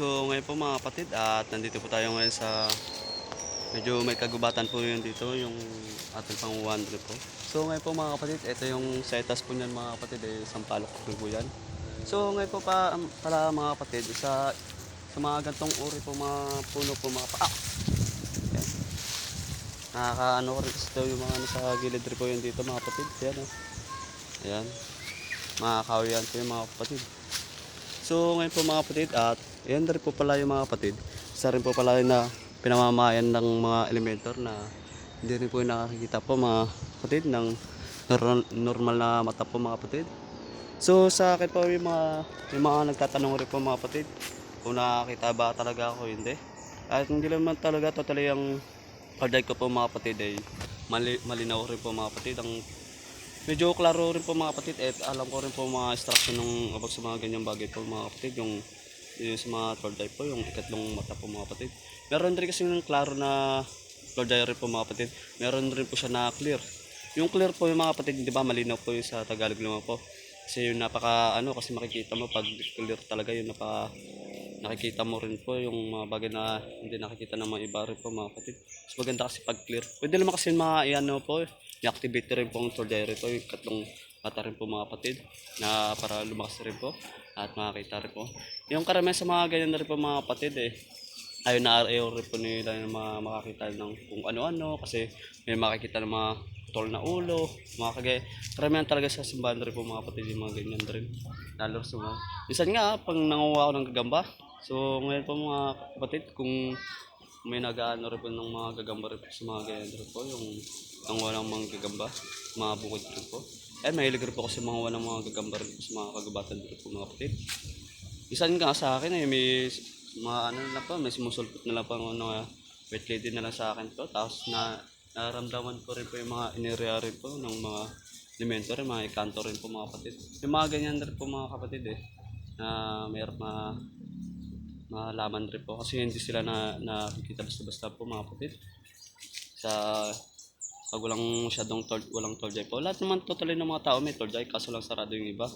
So ngayon po mga kapatid at nandito po tayo ngayon sa medyo may kagubatan po yun dito yung ating pang trip po. So ngayon po mga kapatid, ito yung setas po niyan mga kapatid, eh, sampalok po yan. So ngayon po pa, um, pala mga kapatid, sa, sa mga gantong uri po mga puno po mga pa... Ah! Yan. Nakakaano ko rin yung mga sa gilid rin po yun dito mga kapatid. Yan oh. Ayan. Po yung mga kapatid. So ngayon po mga kapatid at ayan na rin po pala yung mga kapatid. Isa rin po pala na pinamamayan ng mga elementor na hindi rin po nakakikita po mga kapatid ng nor- normal na mata po mga kapatid. So sa akin po yung mga, yung mga nagtatanong rin po mga kapatid kung nakakita ba talaga ako hindi. At hindi naman talaga totally ang project ko po mga kapatid ay mali, malinaw rin po mga kapatid. Ang medyo klaro rin po mga kapatid at alam ko rin po mga instruction ng about sa mga ganyang bagay po mga kapatid yung, yung sa mga third eye po yung ikatlong mata po mga kapatid meron rin kasi ng klaro na eye rin po mga kapatid meron rin po siya na clear yung clear po yung mga kapatid di ba malinaw po yung sa Tagalog naman po kasi yung napaka ano kasi makikita mo pag clear talaga yung napaka nakikita mo rin po yung mga bagay na hindi nakikita ng mga iba rin po mga kapatid. Mas maganda kasi pag clear. Pwede naman kasi mga iano po, i-activate rin po ang tordere po, yung katlong mata rin po mga kapatid na para lumakas rin po at makakita rin po. Yung karamihan sa mga ganyan na rin po mga kapatid eh, ayun na ayaw rin po nila yung mga makakita ng kung ano-ano kasi may makikita ng mga tol na ulo, mga kagaya. Karamihan talaga sa simbahan rin po mga kapatid yung mga ganyan rin. Lalo sa mga... Minsan nga, pag nanguha ako ng gagamba, so ngayon po mga kapatid, kung may nag-ano rin po ng mga gagamba rin sa mga ganyan rin po, yung nanguha ng mga gagamba, mga bukod rin po. Eh, mahilig rin po kasi mga ng mga gagamba rin po sa mga kagubatan rin po mga kapatid. Isan nga sa akin eh, may mga ano na po, may sumusulpot na lang po ng mga wet lady na lang sa akin po. Tapos na naramdaman ko rin po yung mga inerya rin po ng mga elemento rin, mga ikanto rin po mga kapatid. Yung mga ganyan rin po mga kapatid eh, na mayroon ma malaman rin po kasi hindi sila na nakikita basta-basta po mga kapatid sa pag walang masyadong tol, walang third eye po. Lahat naman totally ng mga tao may third eye kaso lang sarado yung iba.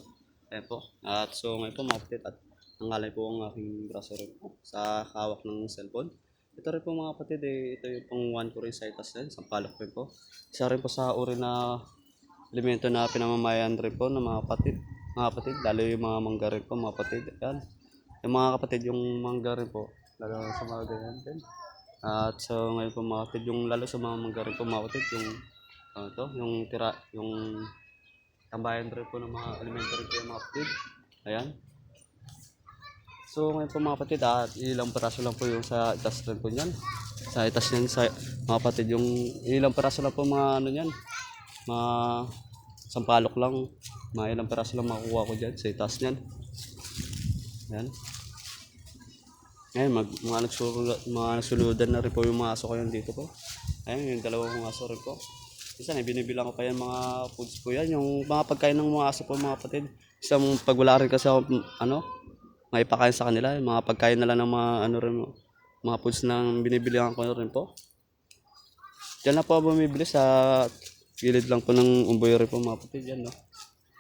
Ayan po. At so ngayon po mga kapatid at nangalay po ang aking braso rin po sa hawak ng cellphone. Ito rin po mga kapatid eh, ito yung pang one ko rin sa itas din, sampalok rin po. Isa rin po sa uri na elemento na pinamamayan rin po ng mga kapatid. Mga kapatid, lalo yung mga mangga rin po mga kapatid. Ayan. Yung mga kapatid, yung mangga rin po, lalo sa mga ganyan din. At so ngayon po mga kapatid, yung lalo sa mga mangga rin po mga kapatid, yung ano to, yung tira, yung tambayan rin po ng mga elemento rin po yung mga kapatid. Ayan. So ngayon po mga kapatid, at ilang peraso lang po yung sa itas rin po niyan. Sa itas niyan, sa mga kapatid, yung ilang peraso lang po mga ano niyan, mga sampalok lang, mga ilang peraso lang makukuha ko dyan sa itas niyan. Yan. Ngayon, mag, mga, nagsulod, mga nagsuludan na rin po yung mga aso ko yan dito po. Ayun, yung dalawang mga aso rin po. Isa na, binibilang ko pa yan mga foods po yan. Yung mga pagkain ng mga aso po mga kapatid. Isang pag wala rin kasi ako, ano, may pakain sa kanila. Yung mga pagkain nila ng mga, ano rin, mga foods na binibilihan ko rin po. Diyan na po bumibili sa gilid lang po ng umboy rin po mga kapatid. Yan, no?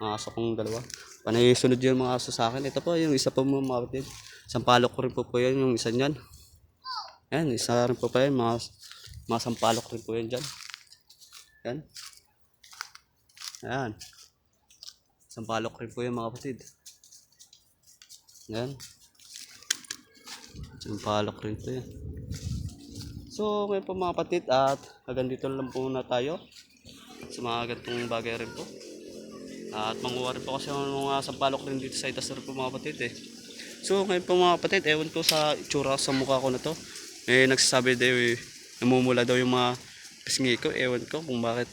Mga aso kong dalawa. Panay sunod yung mga aso sa akin. Ito po, yung isa po mga kapatid. Sampalok ko rin po po yan, yung isa niyan. Yan, isa rin po pa yan. Mga, mga sampalok rin po yan dyan. Yan. Yan. Sampalok rin po yan mga kapatid. Yan. Sampalok rin po yan. So, ngayon po mga kapatid at hanggang dito lang po na tayo sa mga gantong bagay rin po. At manguha rin po kasi ng mga sampalok rin dito sa itas rin po mga kapatid eh. So ngayon po mga kapatid, ewan ko sa itsura sa mukha ko na to. Eh nagsasabi daw eh, namumula daw yung mga pisngi ko. Ewan ko kung bakit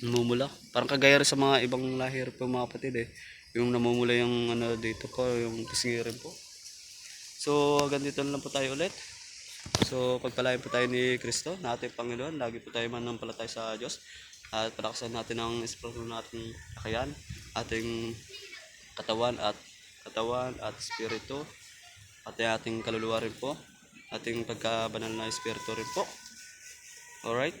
namumula. Parang kagaya rin sa mga ibang lahi rin po mga kapatid eh. Yung namumula yung ano dito po, yung pisngi rin po. So hanggang dito na lang po tayo ulit. So pagpalain po tayo ni Kristo na ating Panginoon. Lagi po tayo manampalatay sa Diyos. At palakasan natin ang espiritu natin kakayan. Ating katawan at katawan at espiritu. At ating kaluluwa rin po. Ating pagkabanal na espiritu rin po. Alright?